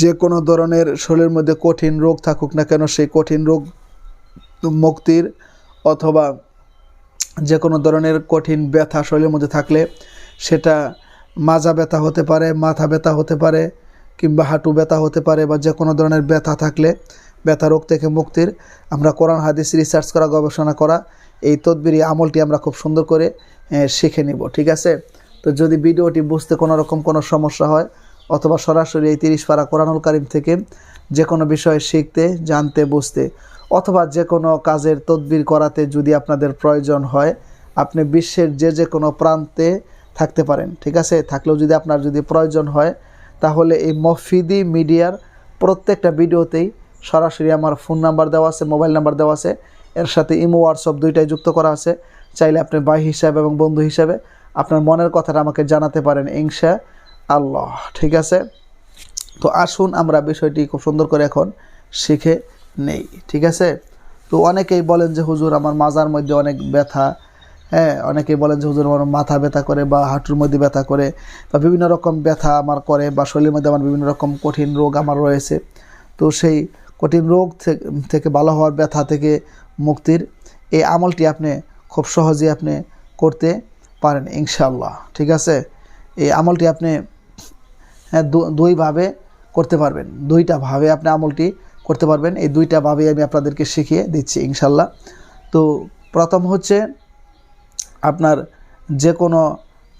যে কোনো ধরনের শরীরের মধ্যে কঠিন রোগ থাকুক না কেন, সেই কঠিন রোগ মুক্তির অথবা যে কোনো ধরনের কঠিন ব্যথা শরীরের মধ্যে থাকলে সেটা মাজা ব্যথা হতে পারে, মাথা ব্যথা হতে পারে কিংবা হাঁটু ব্যথা হতে পারে বা যে কোনো ধরনের ব্যথা থাকলে, ব্যথা রোগ থেকে মুক্তির আমরা কোরআন, হাদিস রিসার্চ করা, গবেষণা করা, এই তদবির আমলটি আমরা খুব সুন্দর করে শিখে নিব, ঠিক আছে? তো যদি ভিডিওটি বুঝতে কোনো রকম কোনো সমস্যা হয় অথবা সরাসরি এই তিরিশ পারা কোরআনুল কারিম থেকে যে কোনো বিষয় শিখতে, জানতে, বুঝতে অথবা যে কোনো কাজের তদবির করাতে যদি আপনাদের প্রয়োজন হয়, আপনি বিশ্বের যে যে কোনো প্রান্তে থাকতে পারেন, ঠিক আছে? থাকলেও যদি আপনার যদি প্রয়োজন হয়, তাহলে এই মফিদি মিডিয়ার প্রত্যেকটা ভিডিওতেই সরাসরি আমার ফোন নাম্বার দেওয়া আছে, মোবাইল নাম্বার দেওয়া আছে। এর সাথে ইমো, হোয়াটসঅ্যাপ দুইটাই যুক্ত করা আছে। চাইলে আপনি ভাই হিসাবে এবং বন্ধু হিসাবে আপনার মনের কথাটা আমাকে জানাতে পারেন, ইনশা আল্লাহ, ঠিক আছে? তো আসুন আমরা বিষয়টি খুব সুন্দর করে এখন শিখে নেই, ঠিক আছে? তো অনেকেই বলেন যে, হুজুর, আমার মাজার মধ্যে অনেক ব্যথা। হ্যাঁ অনেকেই বলেন যে, হুজুর, আমার মাথা ব্যথা করে বা হাঁটুর মধ্যে ব্যথা করে বা বিভিন্ন রকম ব্যথা আমার করে বা শরীরের মধ্যে আমার বিভিন্ন রকম কঠিন রোগ আমার রয়েছে। তো সেই কঠিন রোগ থেকে ভালো হওয়ার ব্যথা থেকে মুক্তির এই আমলটি আপনি খুব সহজে আপনি করতে পারেন ইনশাল্লাহ ঠিক আছে? এই আমলটি আপনি দুইভাবে করতে পারবেন। দুইটা ভাবে আপনি আমলটি করতে পারবেন। এই দুইটা ভাবে আমি আপনাদেরকে শিখিয়ে দিচ্ছি ইনশাল্লাহ। তো প্রথম হচ্ছে আপনার যে কোনো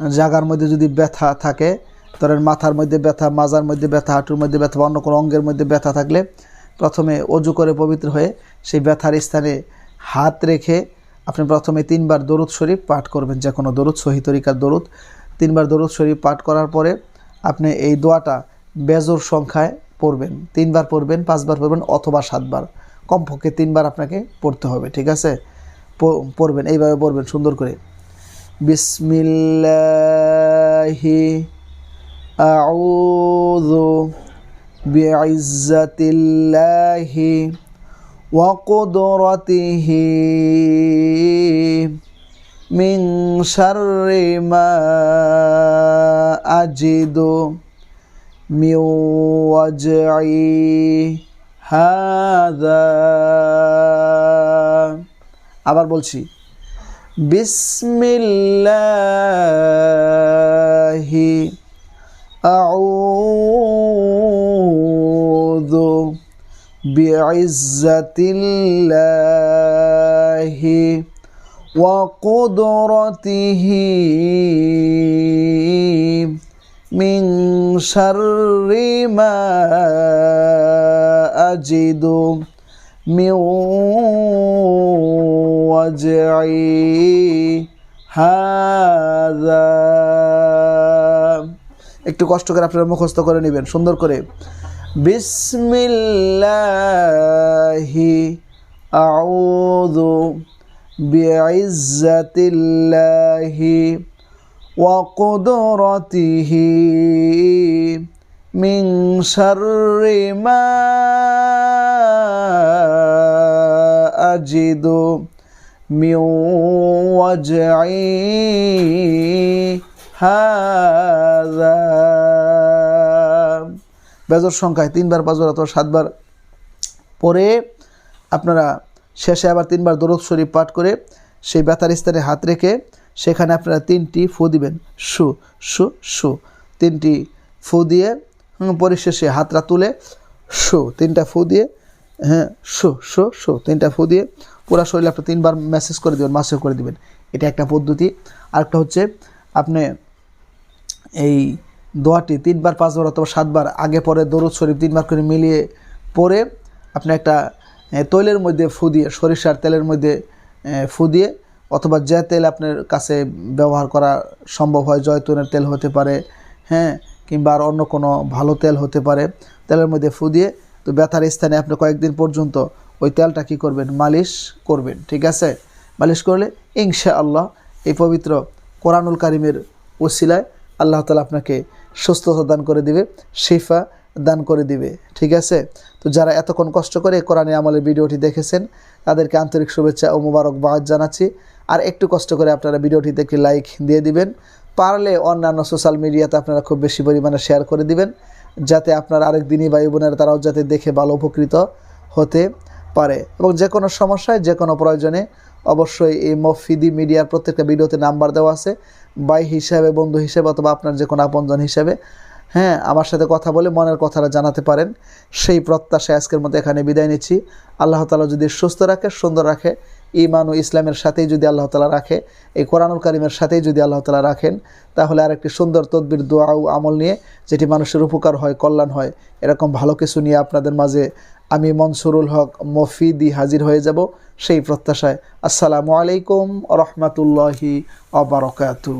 জায়গার মধ্যে যদি ব্যথা থাকে, ধরেন মাথার মধ্যে ব্যথা, মাজার মধ্যে ব্যথা, হাঁটুর মধ্যে ব্যথা বা অন্য কোনো অঙ্গের মধ্যে ব্যথা থাকলে প্রথমে অজু করে পবিত্র হয়ে সেই ব্যথার স্থানে হাত রেখে আপনি প্রথমে তিনবার দরুদ শরীফ পাঠ করবেন যে কোনো দরুদ, সহি তরিকার দরুদ। তিনবার দরুদ শরীফ পাঠ করার পরে আপনি এই দোয়াটা বেজোর সংখ্যায় পড়বেন। তিনবার পড়বেন, পাঁচবার পড়বেন অথবা সাতবার। কমপক্ষে তিনবার আপনাকে পড়তে হবে, ঠিক আছে? পড়বেন, এইভাবে পড়বেন, সুন্দর করে। বিসমিল্লাহি, আউযু বিইজ্জাতিল্লাহি ওয়া কুদরাতিহি মিন শাররি মা أجد من وجعي هذا আবার বলছি বিসমিল্লাহি আউযু بعزة الله وقدرته من شر ما أجد من وجعي هذا একটু কষ্ট করে আপনারা মুখস্থ করে নেবেন সুন্দর করে বিসমিল্লাহি আউযু বিইজ্জাতিল্লাহি কুদরাতিহি মিন শাররি মা আজিদু মিন ওয়াজঈ হাযা বেজর সংখ্যায় তিনবার, পাঁচবার অথবা সাতবার পরে আপনারা শেষে আবার তিনবার দরদ শরীফ পাঠ করে সেই ব্যথার স্থানে হাত রেখে সেখানে আপনারা তিনটি ফু দিবেন। সু সু সু। তিনটি ফু দিয়ে পরিশেষে হাতটা তুলে সু। তিনটা ফু দিয়ে হ্যাঁ সু সু সু। তিনটা ফু দিয়ে পুরা শরীরে আপনি তিনবার মেসেজ করে দেবেন মাসেও করে দিবেন। এটা একটা পদ্ধতি। আরেকটা হচ্ছে আপনি এই দোয়াটি তিনবার, পাঁচবার অথবা সাতবার আগে পরে দরুদ শরীফ তিনবার করে মিলিয়ে পরে আপনি একটা তৈলের মধ্যে ফু দিয়ে, সরিষার তেলের মধ্যে ফু দিয়ে অথবা যে তেল আপনার কাছে ব্যবহার করা সম্ভব হয়, জয়তুনের তেল হতে পারে হ্যাঁ কিংবা আর অন্য কোনো ভালো তেল হতে পারে, তেলের মধ্যে ফু দিয়ে তো ব্যথার স্থানে আপনি কয়েকদিন পর্যন্ত ওই তেলটা কী করবেন? মালিশ করবেন, ঠিক আছে? মালিশ করলে ইনশা আল্লাহ এই পবিত্র কোরআনুল কারিমের ওসিলায় আল্লাহ তালা আপনাকে সুস্থতা দান করে দিবে, শিফা দান করে দিবে, ঠিক আছে? তো যারা এতক্ষণ কষ্ট করে কোরআনে আমলের ভিডিওটি দেখেছেন, তাদেরকে আন্তরিক শুভেচ্ছা ও মুবারকবাদ জানাচ্ছি। আর একটু কষ্ট করে আপনারা ভিডিওটিতে একটি লাইক দিয়ে দিবেন। পারলে অন্যান্য সোশ্যাল মিডিয়াতে আপনারা খুব বেশি পরিমাণে শেয়ার করে দিবেন, যাতে আপনার আরেক দিনই ভাই বোনেরা তারাও যাতে দেখে ভালো উপকৃত হতে পারে। এবং যে কোনো সমস্যায়, যে কোনো প্রয়োজনে অবশ্যই এই মফিদি মিডিয়ার প্রত্যেকটা ভিডিওতে নাম্বার দেওয়া আছে। বাই হিসাবে, বন্ধু হিসেবে অথবা আপনার যে কোনো আপনজন হিসেবে হ্যাঁ আমার সাথে কথা বলে মনের কথাটা জানাতে পারেন। সেই প্রত্যাশায় আজকের মতো এখানে বিদায় নিচ্ছি। আল্লাহ তালা যদি সুস্থ রাখে, সুন্দর রাখে ইমান ও ইসলামের সাথেই যদি আল্লাহ তালা রাখে, এই কোরআনুল কারিমের সাথেই যদি আল্লাহ তালা রাখেন, তাহলে আরেকটি সুন্দর তদবির, দোয়া ও আমল নিয়ে যেটি মানুষের উপকার হয়, কল্যাণ হয়, এরকম ভালো কিছু নিয়ে আপনাদের মাঝে আমি মনসুরুল হক মফিদি হাজির হয়ে যাব। সেই প্রত্যাশায় আসসালামু আলাইকুম রহমতুল্লাহি অবরকাতু